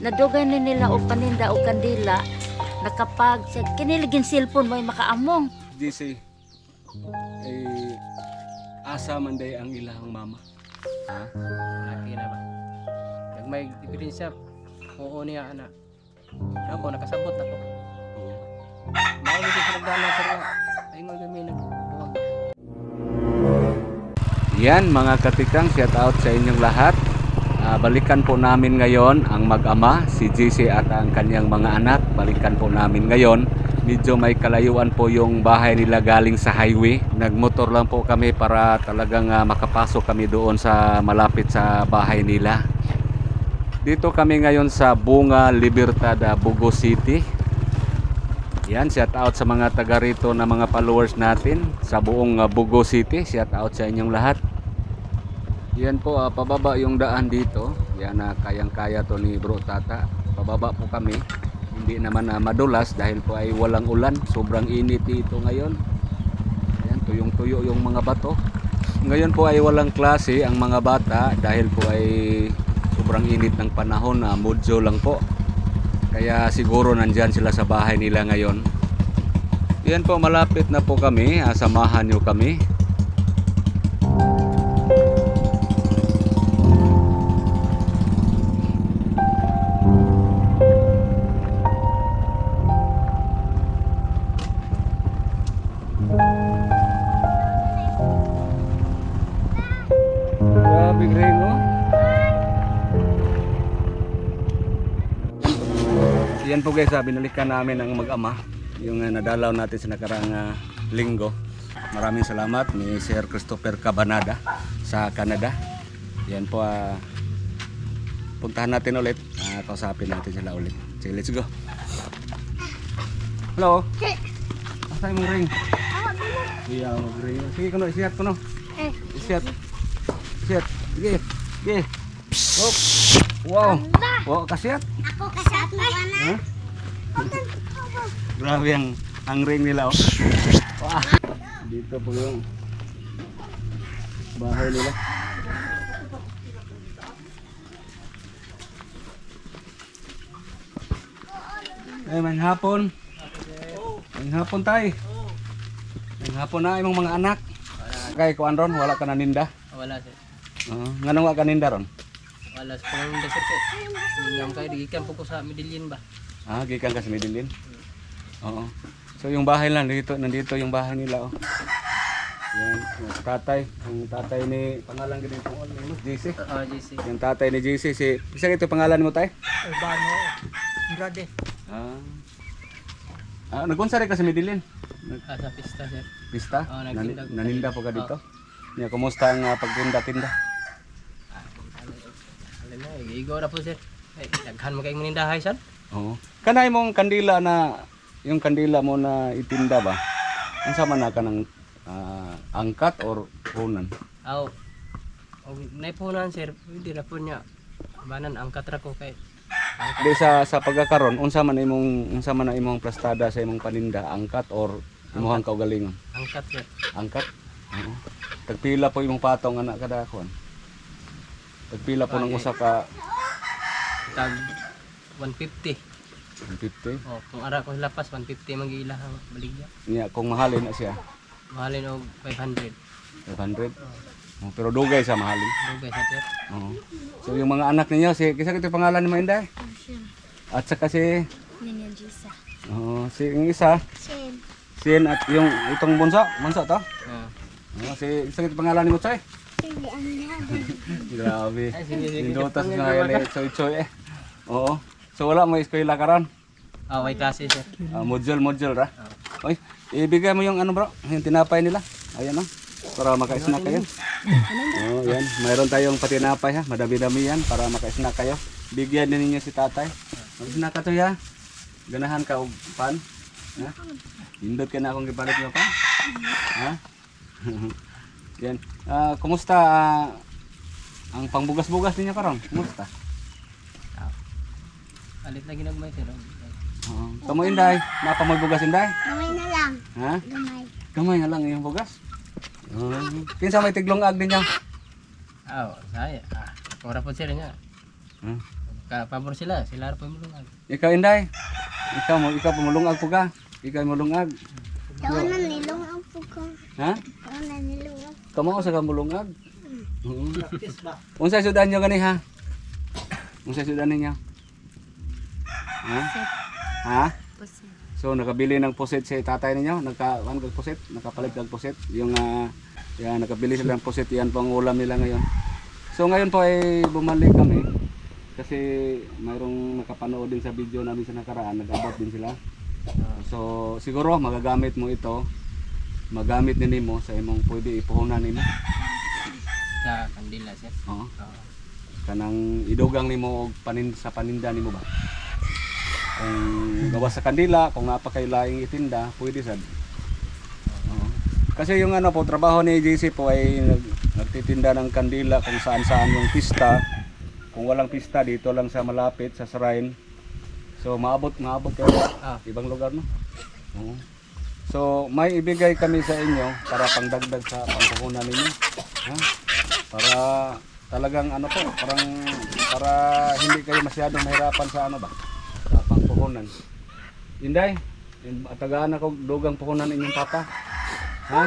nadugay ni nila og paninda og kandila nakapag sa kiniligin cellphone mo makaamong DC eh asa man day ang ilahang mama. Ha? Laki na ba? Kag may ebidensya, oo niya ana. Ako nakasabot ako. Mao dito sa nagdala sa. Ay mo gami nagbuwag. Yan mga katikang, shout out sa inyong lahat. Ah, balikan po namin ngayon ang mag-ama, si JC at ang kanyang mga anak. Balikan po namin ngayon. Medyo may kalayuan po yung bahay nila galing sa highway. Nagmotor lang po kami para talagang ah, makapasok kami doon sa malapit sa bahay nila. Dito kami ngayon sa Bunga Libertad, ah, Bugo City. Yan, shout out sa mga taga rito na mga followers natin sa buong uh, Bugo City. Shout out sa inyong lahat. Yan po, ah, pababa yung daan dito. Yan na kayang-kaya to ni Bro Tata. Pababa po kami. Hindi naman na madulas dahil po ay walang ulan. Sobrang init dito ngayon. Yan, tuyong-tuyo yung mga bato. Ngayon po ay walang klase ang mga bata dahil po ay sobrang init ng panahon na mudjo lang po. Kaya siguro nandyan sila sa bahay nila ngayon. Yan po, malapit na po kami. Ah, Samahan nyo kami. Yan po guys, ah, binalikan namin ang mag-ama. Yung ah, nadalaw natin sa nakaraang ah, linggo. Maraming salamat ni Sir Christopher Cabanada sa Canada. Yan po, ah, puntahan natin ulit. Ah, kausapin natin sila ulit. Sige, let's go. Hello? Asa yung ring? Iya, mag-ring. Sige, kuno, isihat kuno. eh Isihat. Isihat. Sige, sige. Oh. Wow. Wow, kasihat. ako kasat mo Ha? Grabe ang, ang ring nila oh. Wah. Dito po yung bahay nila. Eh, man hapon. Man hapon tay. Man hapon na imong mga anak. Kay kuan ron, wala ka naninda. Wala sir. Oo. Nganong wa ka ninda ron? Wala sa pangunda sir kay. Ngam kay digikan po ko sa Medellin ba. Ah, gikan ka sa Medellin. Oo. So yung bahay lang dito, nandito yung bahay nila oh. Yan, yung tatay, yung tatay ni pangalan ganito po ano, JC. Oh, JC. Yung tatay ni JC si Bisa ito pangalan mo tay? Urbano. Andrade. Ah. Ah, nagunsa rin ka sa Medellin. Ah, sa pista sir. Pista? Oo, Nani- naninda po ka dito. Niya, kumusta ang ah, pagtinda-tinda? Alam na, igo na po sir. Eh, daghan mo kayong manindahay sir. Oo. Kanay mong kandila na yung kandila mo na itinda ba? Ang sama na ka ng ah, angkat or punan? Aw. Og naipunan sir, hindi na po niya. Banan angkat ra ko kay. Di sa sa pagkakaron unsa man imong unsa man ang imong plastada sa imong paninda angkat or imong kaugalingon? Angkat sir. Angkat. Oo. Tagpila po imong patong anak kada kon. Tagpila po ng usa ka Tag 150. 150. Oh, kung ara ko lapas 150 magila ang baligya. Niya kung mahalin na siya Mahalin og 500. 500. Oh, pero dugay sa mahalin. Dugay sa sir. Oo. So yung mga anak ninyo si kisa kito pangalan ni mo Inday? At saka si Ninya Jisa oh, si yung isa, Shen Sin at yung itong bunso, bunso to. Oh. Oh, si isa kito pangalan ni hindi ang Grabe. Ay, sige, sige. Indutas na yan eh, choy choy eh. Oo. So wala mo eskwela karon. Ah, may klase sir. Ah, module module ra. Oy, ibigay mo yung ano bro, yung tinapay nila. Ayan oh. Para maka-snack kayo. Oh, yan. Mayroon tayong patinapay ha. Madami-dami yan para maka-snack kayo. Bigyan din ninyo si tatay. Mag-snack ka to ya. Ganahan ka og pan. Ha? Hindot ka na akong gipalit mo pan. Ha? yan. Ah, kumusta ah, ang pangbugas-bugas ninyo karon? Kumusta? Alit lagi nagmay sir. Oo. Kamu inday, napa mo bugas inday? gamay na lang Ha? gamay Kamay na lang yung bugas. Uh, kinsa may tiglong ag ninyo? Ah, saya. Ah, ora po sir niya. Hmm? Kapabor sila, sila rin pamulungan. Ikaw Inday. Ikaw mo ikaw pumulungag po ka. Ikaw mulungag. Kauna nilong ang puko. Ha? Kauna nilong ang Kamo sa kamulungag. Oo. Unsa sudan nyo gani ha? Unsa sudan ninyo? Ha? Ha? So nakabili ng pusit si tatay ninyo, nagka ano kag pusit, nakapalit kag pusit. Yung ah, yan nakabili sila ng pusit, yan pang ulam nila ngayon. So ngayon po ay bumalik kami kasi mayroong nakapanood din sa video namin sa nakaraan, nag-abot din sila. So siguro magagamit mo ito, magamit ni nimo sa imong pwede ipuhunan nimo. Sa kandila sir. Oo. Oo. kanang idugang nimo og panin sa paninda nimo ba kung gawa sa kandila kung napa kay laing itinda pwede sad kasi yung ano po trabaho ni JC po ay nag, nagtitinda ng kandila kung saan saan yung pista kung walang pista dito lang sa malapit sa shrine so maabot maabot kayo Ah. ibang lugar no Oo. so may ibigay kami sa inyo para pangdagdag sa pangkukunan ninyo ha? para talagang ano po parang para hindi kayo masyadong mahirapan sa ano ba pangkukunan Inday in- tagaan ako dugang pukunan inyong papa ha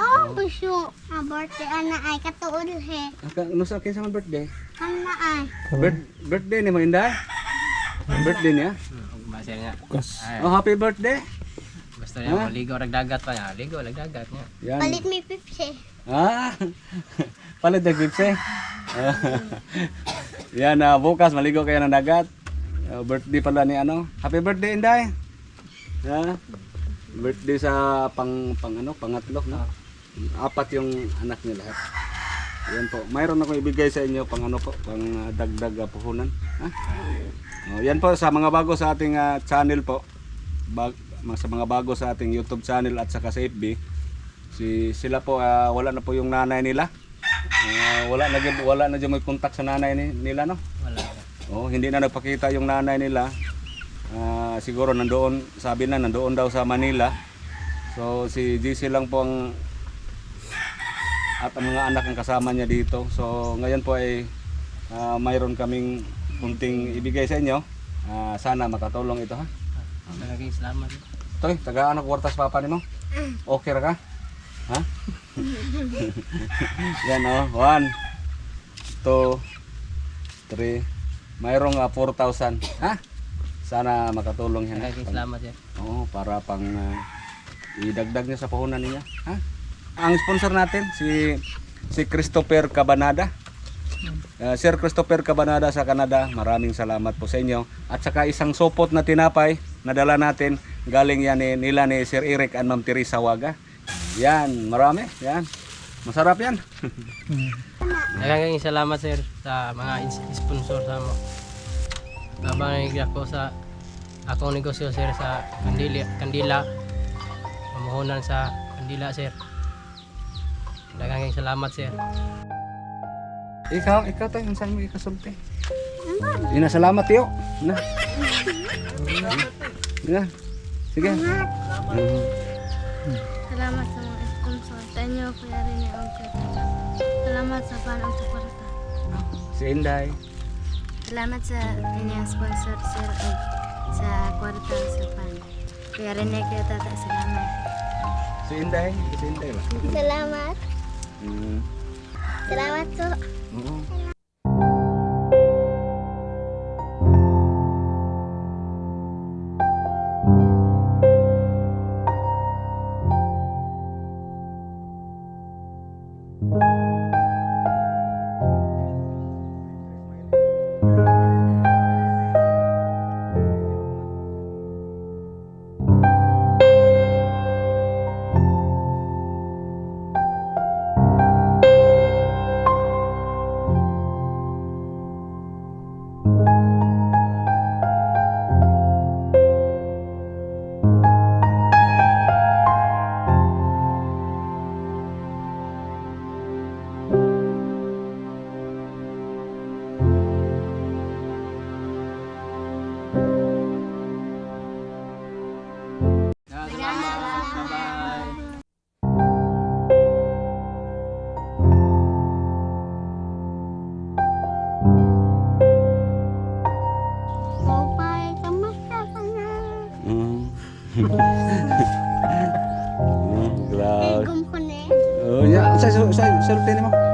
Oh, gusto. Ang birthday ana ay katuod he. Aka- ano sa akin sa mga birthday Ana ay. Bir- birthday ni mo Inday birthday niya sir nga. Oh happy birthday gusto niya maligo rag dagat pa niya. Ligo rag dagat niya. yan Palit mi Pepsi. Ah, palit ng Pepsi. Yan, ah, bukas maligo kayo ng dagat. Ah, birthday pala ni ano. Happy birthday, Inday. Ha? Birthday sa pang, pang ano, pangatlo, no? Apat yung anak niya lahat. Po. Mayroon ako ibigay sa inyo pang ano po, pang ah, dagdag ah, puhunan. Ha? Oh, yan po sa mga bago sa ating ah, channel po. Bag, sa mga bago sa ating YouTube channel at saka sa FB. Si sila po ah, wala na po yung nanay nila. Ah, wala na wala na gyud may contact sa nanay ni, nila no. Wala. Oh, hindi na nagpakita yung nanay nila. Ah, siguro nandoon, sabi na nandoon daw sa Manila. So si GC lang po ang at ang mga anak ang kasama niya dito. So ngayon po ay ah, mayroon kaming kunting ibigay sa inyo. Ah, sana makatulong ito ha. Naging salamat. Toy, tagaan ako kwartas papa nimo. Okay ra ka? Ha? Yan oh. One, two, three. Mayroong ah, 4,000. Ha? Sana makatulong yan. ha? Naging salamat sir. Oo, para pang ah, idagdag niya sa puhunan niya. Ha? Ang sponsor natin si si Christopher Cabanada. Uh, Sir Christopher Cabanada sa Canada, maraming salamat po sa inyo. At saka isang supot na tinapay na dala natin, galing yan ni, nila ni Sir Eric and Ma'am Teresa Waga. Yan, marami. Yan. Masarap yan. Naging salamat sir sa mga sponsor sa mo. Habang nagigyak ko sa akong negosyo sir sa Kandila, Kandila mamuhunan sa Kandila sir. Naging salamat sir. Ikaw, ikaw tayo, saan mo ikasulti? Ina, salamat yo. Na. Na. Sige. Salamat sa mga sponsor. Sa inyo, Kuya Rene Uncle. Salamat sa panang suporta. Si Inday. Salamat sa inyong sponsor, Sir Ed. Sa kwarta sa pan. Kuya Rene, Kuya Tata, salamat. Si Inday. Si Inday ba? Salamat. Mm. Salamat po. Oo. Sulti nimo?